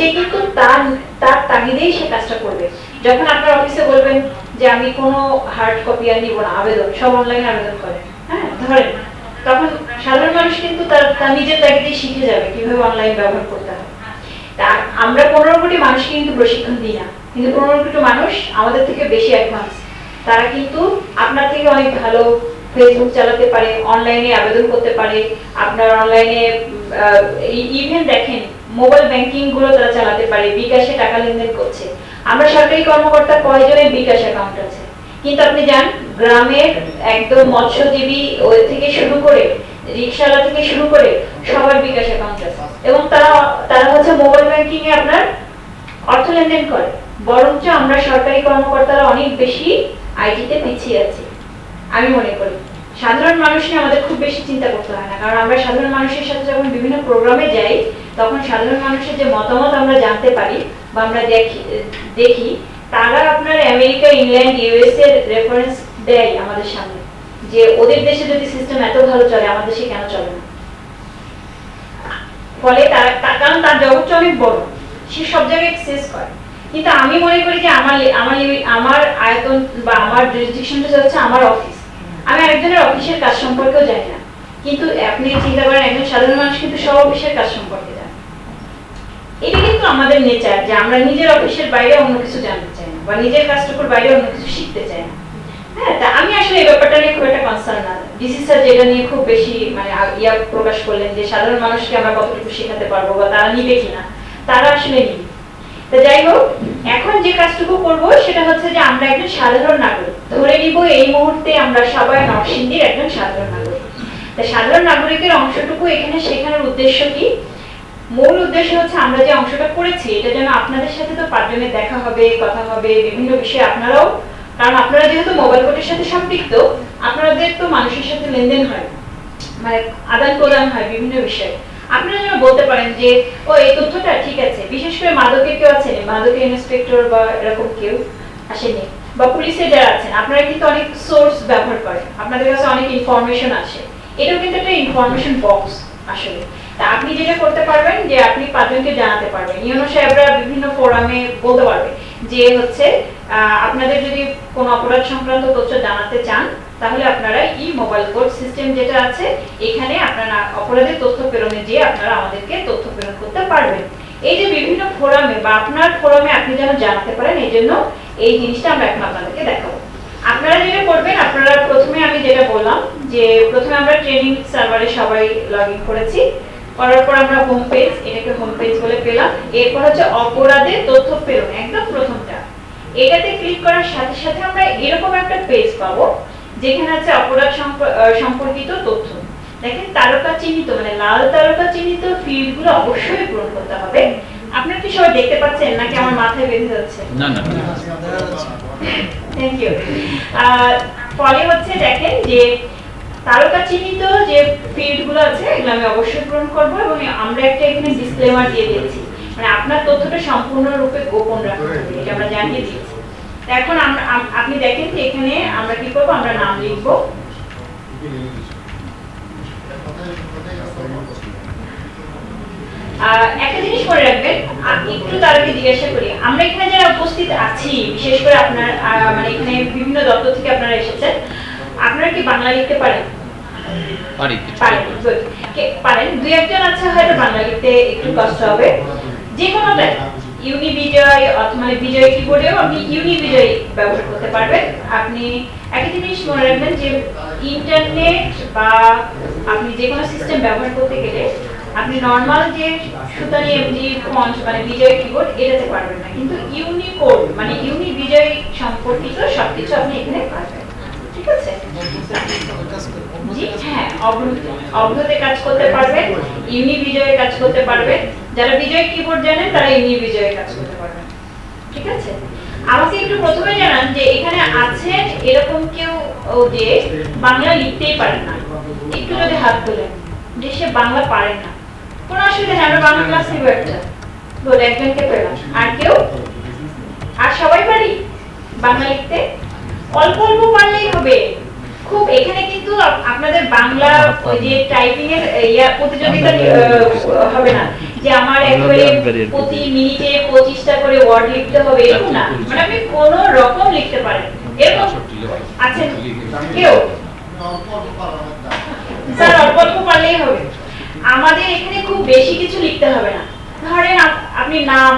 সে কিন্তু তার তার তাগিদেই সে কাজটা করবে। যখন আপনার অফিসে বলবেন যে, আমি কোনো হার্ড কপি আর নিব না, আবেদন, সব অনলাইনে আবেদন করেন হ্যাঁ ধরেন, তখন সাধারণ মানুষ কিন্তু তার তার নিজের তাগিদেই শিখে যাবে কীভাবে অনলাইন ব্যবহার করতে হয়। আমরা পনেরো কোটি মানুষকে কিন্তু প্রশিক্ষণ দিই না। কিন্তু পনেরো কোটি মানুষ আমাদের থেকে বেশি অ্যাডভান্স তারা কিন্তু আপনার থেকে অনেক ভালো ফেসবুক চালাতে পারে অনলাইনে আবেদন করতে পারে। আপনার অনলাইনে ইভেন দেখেন মোবাইল ব্যাংকিংগুলো তারা চালাতে পারে, বিকাশে টাকা লেনদেন করছে। আমরা সরকারি কর্মকর্তা কয়জনের বিকাশ অ্যাকাউন্ট আছে? কিন্তু আপনি যান, গ্রামের একদম মৎস্যজীবী ওই থেকে শুরু করে, রিক্সাওয়ালা থেকে শুরু করে সবার বিকাশ অ্যাকাউন্ট আছে। এবং তারা তারা হচ্ছে মোবাইল ব্যাংকিং এ আপনার অর্থ লেনদেন করে। বরঞ্চ আমরা সরকারি কর্মকর্তারা অনেক বেশি আইটিতে পিছিয়ে আছি। আমি মনে করি। সাধারণ মানুষ নিয়ে আমাদের খুব বেশি চিন্তা করতে হয় না। কারণ আমরা সাধারণ মানুষের সাথে যখন বিভিন্ন প্রোগ্রামে যাই, তখন সাধারণ মানুষের যে মতামত আমরা জানতে পারি বা আমরা দেখি দেখি, তারা আপনার আমেরিকা ইংল্যান্ড ইউএস এর রেফারেন্স দেয় আমাদের সামনে। যে ওদের দেশে যদি সিস্টেম এত ভালো চলে আমার দেশে কেন চলে না? ফলে তার কারণ তার জগৎটা অনেক বড়। সে সব জায়গায় এক্সেস করে। কিন্তু আমি মনে করি যে আমার আমার আমার আয়তন বা আমার জুরিসডিকশনটা হচ্ছে আমার অফিস আমি একজনের অফিসের কাজ সম্পর্কেও জানি না। কিন্তু আপনি চিন্তা করেন, একজন সাধারণ মানুষ কিন্তু সব অফিসের কাজ সম্পর্কে জানে। এটা কিন্তু আমাদের নেচার যে আমরা নিজের অফিসের বাইরে অন্য কিছু জানতে চাই না, বা নিজের কাজটুকুর বাইরে অন্য কিছু শিখতে চাই না। হ্যাঁ তা আমি আসলে এই ব্যাপারটা নিয়ে খুব একটা কনসার্ন না। ডিসি স্যার যেটা নিয়ে খুব বেশি মানে ইয়া প্রকাশ করলেন যে সাধারণ মানুষকে আমরা কতটুকু শেখাতে পারব বা তারা নিবে কিনা, তারা আসলে নিবে। তো যাই হোক, এখন যে কাজটুকু করব সেটা হচ্ছে যে আমরা একজন সাধারণ নাগরিক। ধরে নিব এই মুহূর্তে আমরা সবাই নরসিংদীর একজন সাধারণ নাগরিক। তা সাধারণ নাগরিকের অংশটুকু এখানে শেখানোর উদ্দেশ্য কি? মূল উদ্দেশ্য হচ্ছে আমরা যে অংশটা করেছি, এটা যেন আপনাদের সাথে তো পাঁচজনের দেখা হবে, কথা হবে, বিভিন্ন বিষয়ে আপনারাও। কারণ আপনারা যেহেতু মোবাইল কোর্টের সাথে সম্পৃক্ত, আপনাদের তো মানুষের সাথে লেনদেন হয় মানে আদান প্রদান হয় বিভিন্ন বিষয়ে। আপনারা যেন বলতে পারেন যে, ও, এই তথ্যটা ঠিক আছে। বিশেষ করে মাদকের কেউ আছেন? মাদকের ইন্সপেক্টর বা এরকম কেউ আসেনি বা পুলিশে যারা আছেন, আপনারা কিন্তু অনেক সোর্স ব্যবহার করেন। আপনাদের কাছে অনেক ইনফরমেশন আসে। এটাও কিন্তু একটা ইনফরমেশন বক্স আসলে। তা আপনি যেটা করতে পারবেন যে আপনি পাঁচজনকে জানাতে পারবেন। ইউনো সাহেবরা বিভিন্ন ফোরামে বলতে পারবে যে হচ্ছে আপনাদের যদি কোনো অপরাধ সংক্রান্ত তথ্য জানাতে চান, তাহলে আপনারা ই মোবাইল কোড সিস্টেম যেটা আছে, এখানে আপনারা অপরাধের তথ্য প্রেরণে যেয়ে আপনারা আমাদেরকে তথ্য প্রেরণ করতে পারবেন। এই যে বিভিন্ন ফোরামে বা আপনার ফোরামে আপনি যেন জানাতে পারেন, এই জন্য এই জিনিসটা আমরা এখন আপনাদেরকে দেখাবো। আপনারা যেটা করবেন, আপনারা প্রথমে আমি যেটা বললাম, যে প্রথমে আমরা ট্রেনিং সার্ভারে সবাই লগ করেছি। করার পর আমরা হোম পেজ এটাকে হোম পেজ বলে পেলাম। এরপর হচ্ছে অপরাধের তথ্য প্রেরণ একদম প্রথমটা। এটাতে ক্লিক করার সাথে সাথে আমরা এরকম একটা পেজ পাবো, যেখানে আছে অপরাধ সম্পর্কিত তথ্য। দেখেন, তারকা চিহ্নিত মানে লাল তারকা চিহ্নিত ফিল্ডগুলো অবশ্যই পূরণ করতে হবে। আপনারা কি সবাই দেখতে পাচ্ছেন নাকি আমার মাথায় বেঁধে যাচ্ছে? না না। থ্যাংক ইউ ফলে হচ্ছে দেখেন যে তারকা চিহ্নিত যে ফিল্ডগুলো আছে এগুলো আমি অবশ্যই পূরণ করব এবং আমরা একটা এখানে ডিসক্লেমার দিয়ে দিয়েছি। মানে আপনার তথ্যটা সম্পূর্ণরূপে গোপন রাখতে হবে এটা আমরা জানিয়ে দিয়েছি। এখন আমরা আপনি দেখেন যে এখানে আমরা কি করব? আমরা নাম লিখব। একটা জিনিস মনে রাখবেন একটু তার আগে জিজ্ঞাসা করি। আমরা এখানে যারা উপস্থিত আছি বিশেষ করে আপনার মানে এখানে বিভিন্ন দপ্তর থেকে আপনারা এসেছেন আপনারা কি বাংলা লিখতে পারেন? পারেন. কে- দুই একজন আছে হয়তো বাংলা লিখতে একটু কষ্ট হবে। যে কোনোটা ইউনি বিজয় অথবা মানে বিজয় কিবোর্ডেও আপনি ইউনি বিজয় ব্যবহার করতে পারবেন। আপনি একটা জিনিস মনে রাখবেন যে ইন্টারনেট বা আপনি যে কোনো সিস্টেম ব্যবহার করতে গেলে আপনি নর্মাল যে সুতানি এমজি ফন্ট মানে বিজয় কিবোর্ড এটাতে পারবেন না। কিন্তু ইউনিকোড মানে ইউনি বিজয় সম্পর্কিত সবকিছু আপনি এখানে পারবেন। ঠিক আছে? হ্যাঁ পারবেন ঠিক আছে? আমাকে একটু প্রথমে জানান যে এখানে এরকম কেউ যে বাংলা লিখতেই পারেন না। একটু যদি হাত তোলেন, যে সে বাংলা পারেন না। কোনো অসুবিধা নেই আমরা বাংলা ক্লাস নিব একটা। বলে একজনকে পেলাম আর কেউ? আর সবাই পারি? বাংলা লিখতে অল্প অল্প পারলেই হবে। খুব এখানে কিন্তু আপনাদের বাংলা ওই যে টাইপিং এর ইয়া প্রতিযোগিতা হবে না। যে আমার আমি একেবারে প্রতি। মিনিটে পঁচিশটা করে ওয়ার্ড লিখতে হবে এরকম না। মানে আপনি কোন রকম লিখতে পারেন। এরকম আছেন কেউ? স্যার অল্প অল্প পারলেই হবে। আমাদের এখানে খুব বেশি কিছু লিখতে হবে না। ধরেন আপনি নাম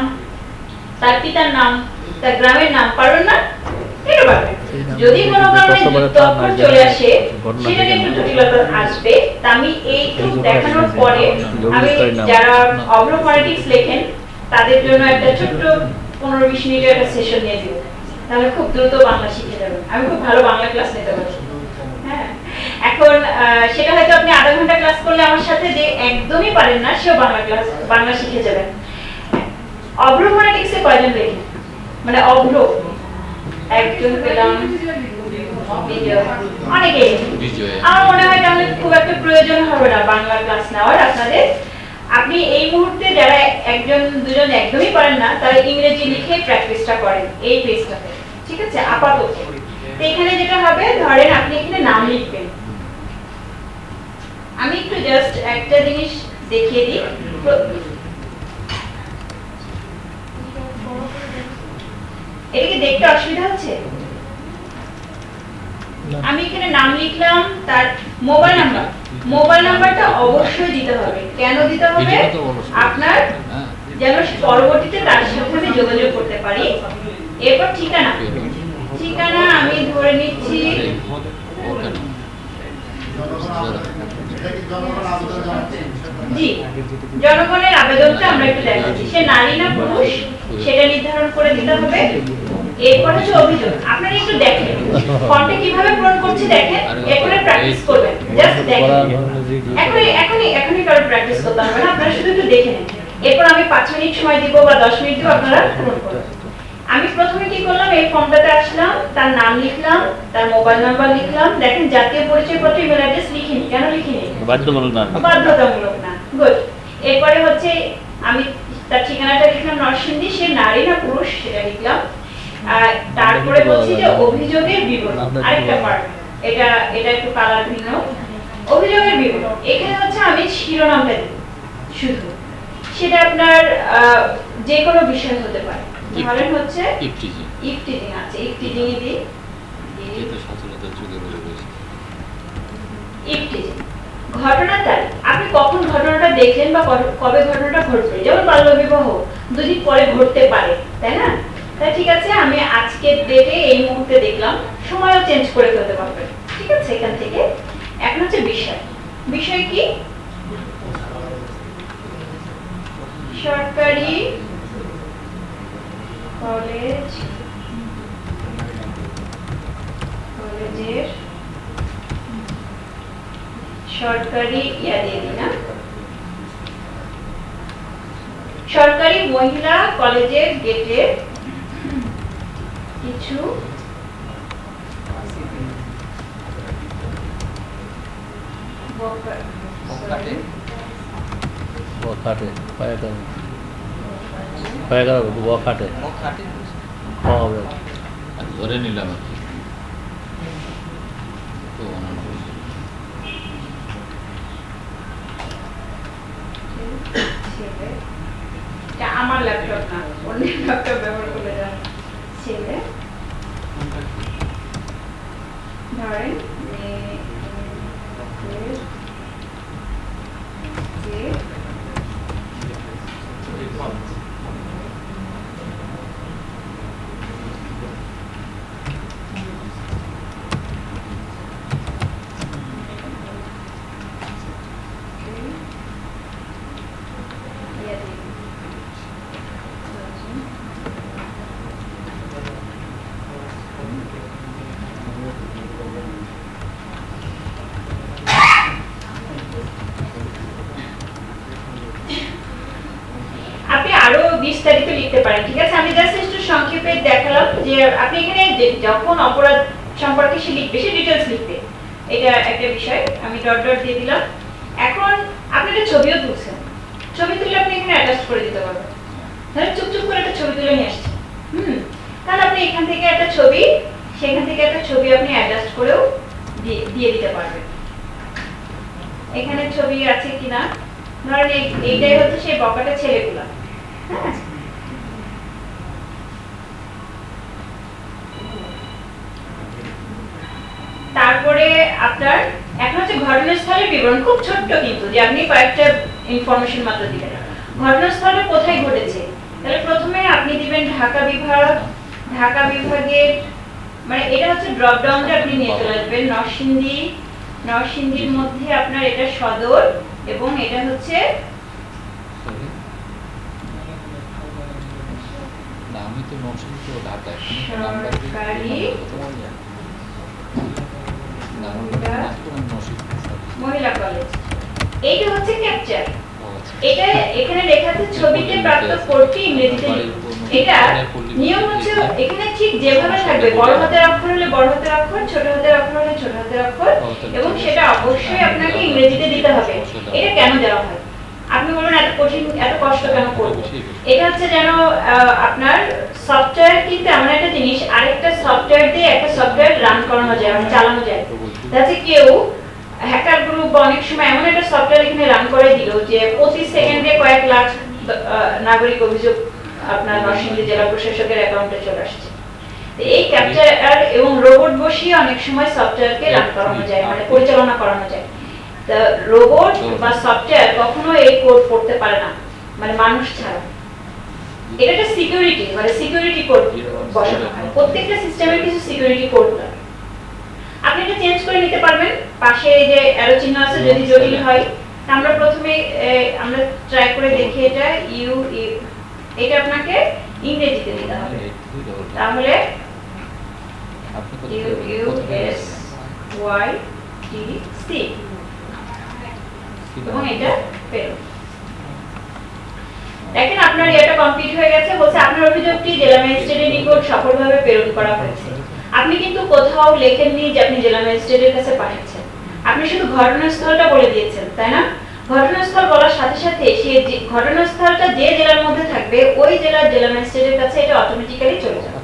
তার পিতার নাম তার গ্রামের নাম পারবেন না? এটা পারবেন যদি কোনো কারণে যুক্ত অক্ষর চলে আসে সেটা একটু জটিলতা আসবে। তা আমি এই দেখানোর পরে আমি। যারা অগ্রোফোনেটিক্স লেখেন তাদের জন্য একটা ছোট্ট পনেরো বিশ মিনিটের একটা সেশন নিয়ে দিব তাহলে খুব দ্রুত বাংলা শিখে যাবেন। আমি খুব ভালো বাংলা ক্লাস নিতে পারি হ্যাঁ এখন সেটা হয়তো আপনি আধা ঘণ্টা ক্লাস করলে আমার সাথে যে একদমই পারেন না সেও বাংলা ক্লাস বাংলা শিখে যাবেন। অগ্রোফোনেটিক্সে কয়জন লেখেন? মানে অগ্র একজন পেলাম আমার মনে হয় তাহলে খুব একটা প্রয়োজন হবে না বাংলা ক্লাস নেওয়ার আপনাদের। আপনি এই মুহূর্তে যারা একজন দুজন একদমই পারেন না তারা ইংরেজি লিখে প্র্যাকটিসটা করেন এই পেজটাতে ঠিক আছে? আপাতত। এখানে যেটা হবে ধরেন আপনি এখানে নাম লিখবেন আমি একটু জাস্ট একটা জিনিস দেখিয়ে দিই। প্র- এটা কি দেখতে অসুবিধা হচ্ছে? আমি এখানে নাম লিখলাম তার মোবাইল নাম্বার। মোবাইল নাম্বারটা অবশ্যই দিতে হবে। কেন দিতে হবে। আপনার হ্যাঁ যেন পরবর্তীতে তার সাথে আমি যোগাযোগ করতে পারি। এরপর ঠিকানা। ঠিকানা আমি ধরে নিচ্ছি। জনগণের আবেদনটা আমরা একটু দেখাচ্ছি সে নারী না পুরুষ, সেটা নির্ধারণ করে দিতে হবে। এরপর হচ্ছে অভিযোগ। আপনারা একটু দেখেন। ফন্টে কীভাবে পূরণ করছি দেখেন? এরপরে প্র্যাকটিস করবেন। জাস্ট দেখেন। এখনই এখনই এখনই কারও প্র্যাকটিস করতে হবে না। আপনারা শুধু একটু দেখে নেন। এরপর আমি পাঁচ মিনিট সময় দিব বা দশ মিনিট দিব, আপনারা পূরণ করবেন। আমি প্রথমে কি করলাম এই ফর্মটাতে আসলাম তার নাম লিখলাম তার মোবাইল নাম্বার লিখলাম। দেখেন জাতীয় পরিচয়পত্র ইমেল অ্যাড্রেস লিখিনি কেন লিখিনি? বাধ্যতামূলক না। বাধ্যতামূলক না। গুড এরপরে হচ্ছে আমি তার ঠিকানাটা লিখলাম নরসিংদী সে নারী না পুরুষ সেটা লিখলাম। আর তারপরে বলছি যে অভিযোগের বিবরণ আরেকটা পার্ট এটা এটা একটু কালার ভিন্ন। অভিযোগের বিবরণ। এখানে হচ্ছে আমি শিরোনামটা দিই শুধু। সেটা আপনার যে কোনো বিষয় হতে পারে। ধরেন হচ্ছে। ইফটিজি ইফটিজিং আছে ইফটিজিং দিই। যেটা সচলতা যুগে বলে রয়েছে ইফটিজিং ঘটনার তারিখ। আপনি কখন ঘটনাটা দেখলেন বা কবে- ঘটনাটা ঘটবে যেমন বাল্যবিবাহ দুদিন পরে ঘটতে পারে তাই না? তাই ঠিক আছে আমি আজকের ডেটে এই মুহূর্তে দেখলাম। সময়ও চেঞ্জ করে ফেলতে পারবেন। ঠিক আছে এখান থেকে। এখন হচ্ছে বিষয়। বিষয় কি? সরকারি কলেজ কলেজের সরকারি ইয়া দিয়ে দিই না? সরকারি মহিলা কলেজের গেটে কিছু বকা- বকাটে? ও খাটে পায়ে কাটে পায়ে কাটে ও খাটে হবে। ধরে নিলাম আমার ল্যাপটপ না অন্যের ল্যাপটপ ব্যবহার করে যান ছেলে। ধরেন মেয়ে- মেয়ের যে ইয়া দিই। আপনি আরও বিস্তারিত লিখতে পারেন, ঠিক আছে? আমি জাস্ট একটু সংক্ষেপে দেখালাম যে আপনি এখানে যখন অপরাধ সম্পর্কে সে লিখবে, সে ডিটেলস লিখবে। এটা একটা বিষয়, আমি ডট ডট দিয়ে দিলাম। এখন আপনি একটা ছবিও তুলছেন। ছবি তুলে আপনি এখানে অ্যাটাচ করে দিতে পারবেন। ধরেন চুপচুপ করে একটা ছবি তুলে নিয়ে আসছেন হুম, তাহলে আপনি এখান থেকে একটা ছবি, সেখান থেকে একটা ছবি আপনি অ্যাডজাস্ট করেও দিয়ে দিতে পারবেন। এখানে ছবি আছে কিনা? ধরেন এই- এইটাই হচ্ছে সেই বকাটা ছেলেগুলা। হ্যাঁ তারপরে আপনার এখন হচ্ছে ঘটনাস্থলের বিবরণ খুব ছোট্ট কিন্তু যে আপনি কয়েকটা ইনফরমেশন মাত্র দিবেন ঘটনাস্থলে কোথায় ঘটেছে? তাহলে প্রথমে আপনি দিবেন ঢাকা বিভাগ ঢাকা বিভাগের মানে এটা হচ্ছে ড্রপ ডাউনটা আপনি নিয়ে চলে আসবেন নরসিংদী নরসিংদীর মধ্যে আপনার এটা সদর এবং এটা হচ্ছে আমি তো নরসিংদী তো ঢাকায় নাম্বার দিয়ে- সরকারি না, আমার এটা- মাত্র আমি নরসিংদী, sorry. ইংরেজিতে হবে। এটা কেন দেওয়া হয়? আপনি বলুন, এত কঠিন, এত কষ্ট কেন এটা হচ্ছে যেন আপনার সফটওয়্যার কিন্তু এমন একটা জিনিস, আরেকটা সফটওয়্যার দিয়ে একটা সফটওয়্যার রান করানো যায় মানে চালানো যায়। যাতে কেউ হ্যাকার গ্রুপ বা অনেক সময় এমন একটা সফটওয়্যার এখানে রান করে দিল যে পঁচিশ সেকেন্ডে কয়েক লাখ নাগরিক অভিযোগ আপনার নরসিংদী জেলা প্রশাসকের অ্যাকাউন্টে চলে আসছে। এই ক্যাপচার এবং রোবট বসিয়ে অনেক সময় সফটওয়্যারকে রান করানো যায় মানে পরিচালনা করানো যায়। তা রোবট বা সফটওয়্যার কখনো এই কোড পড়তে পারে না মানে মানুষ ছাড়া। এটা একটা সিকিউরিটি মানে সিকিউরিটি কোড বসানো হয়। প্রত্যেকটা সিস্টেমের কিছু সিকিউরিটি কোড থাকে। আপনি এটা চেঞ্জ করে নিতে পারবেন। পাশে এই যে অ্যারো চিহ্ন আছে যদি জটিল হয় আমরা প্রথমে আমরা ট্রাই করে দেখি এটা ইউ ইউ এটা আপনাকে ইংরেজিতে দিতে হবে। তাহলে U U S Y T C এবং এটা পেরো দেখেন আপনার এটা কমপ্লিট হয়ে গেছে বলছে আপনার অভিযোগটি জেলা ম্যাজিস্ট্রেটের নিকট সফলভাবে প্রেরণ করা হয়েছে। আপনি কিন্তু কোথাও লেখেননি যে আপনি জেলা ম্যাজিস্ট্রেটের কাছে পাঠিয়েছেন আপনি শুধু ঘটনাস্থলটা বলে দিয়েছেন, তাই না? ঘটনাস্থল বলার সাথে সাথে সে ঘটনাস্থলটা যে জেলার মধ্যে থাকবে, ওই জেলার জেলা ম্যাজিস্ট্রেটের কাছে এটা অটোমেটিক্যালি চলে যাবে।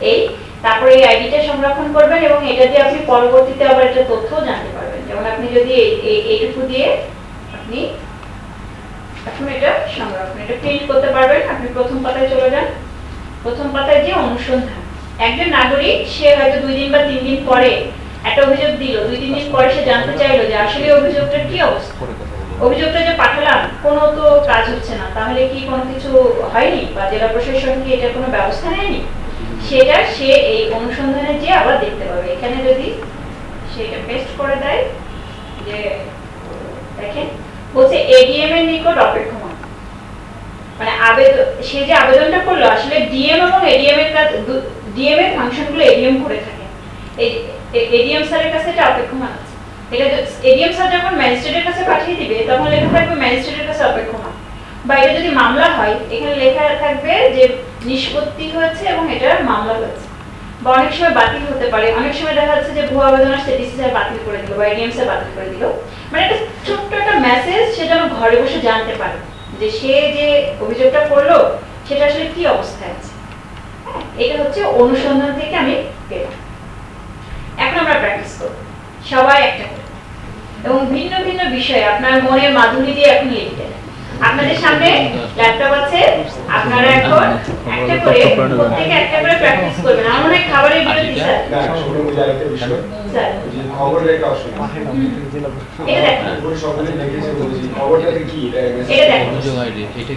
এই, তারপরে এই আইডিটা সংরক্ষণ করবেন এবং এটা দিয়ে আপনি পরবর্তীতে আবার এটা তথ্য জানতে পারবেন। যেমন আপনি যদি এই- এই- এইটুকু দিয়ে আপনি এখন এটা সংরক্ষণ, এটা প্রিন্ট করতে পারবেন। আপনি প্রথম পাতায় চলে যান। প্রথম পাতায় যে অনুসন্ধান একজন নাগরিক সে হয়তো দুই দিন বা তিন দিন পরে একটা অভিযোগ দিল। দুই তিন দিন পরে সে জানতে চাইলো যে আসলে এই অভিযোগটার কি অবস্থা। অভিযোগটা যে পাঠালাম কোনো তো কাজ হচ্ছে না। তাহলে কি কোনো কিছু হয়নি? বা জেলা প্রশাসন কি এটা কোনো ব্যবস্থা নেয়নি? সেটা সে এই অনুসন্ধানে যে আবার দেখতে পাবে। এখানে যদি সেটা পেস্ট করে দেয় যে দেখেন বলছে এডিএম এর নিকট অপেক্ষমান মানে আবেদন সে যে আবেদনটা করল আসলে ডিএম এবং এডিএম এর কাছে ডিএম এর ফাংশনগুলো এডিএম করে থাকে। এডিএম স্যারের কাছে এটা অপেক্ষমান আছে। এটা এডিএম স্যার যখন ম্যাজিস্ট্রেটের কাছে পাঠিয়ে দিবে, তখন লেখা থাকবে ম্যাজিস্ট্রেটের কাছে অপেক্ষমান। বা এটা যদি মামলা হয়, এখানে লেখা থাকবে যে নিষ্পত্তি হয়েছে এবং এটার মামলা হয়েছে। বা অনেক সময় বাতিল হতে পারে। অনেক সময় দেখা যাচ্ছে যে ভুয়া আবেদন আসছে ডিসি স্যার বাতিল করে দিল বা এডিএম স্যার বাতিল করে দিল। মানে একটা ছোট্ট একটা মেসেজ সেটা ঘরে বসে জানতে পারে। যে সে যে অভিযোগটা করল, সেটা আসলে কি অবস্থায় আছে? এটা হচ্ছে অনুসন্ধান থেকে আমি পেলাম। এখন আমরা প্র্যাকটিস করব। সবাই একটা করে। এবং ভিন্ন ভিন্ন বিষয়ে আপনার মনের মাধুরী দিয়ে এখন লিখবেন আপনাদের সামনে ল্যাপটপ আছে আপনারা এখন একটা করে প্রত্যেকে একটা করে প্র্যাকটিস করবেন। আমার মনে হয় খাবারের বিরতি স্যার বুঝে আরেকটা বিষয়। স্যার। এটা লিখেছে বলছি। কি? এটা এটা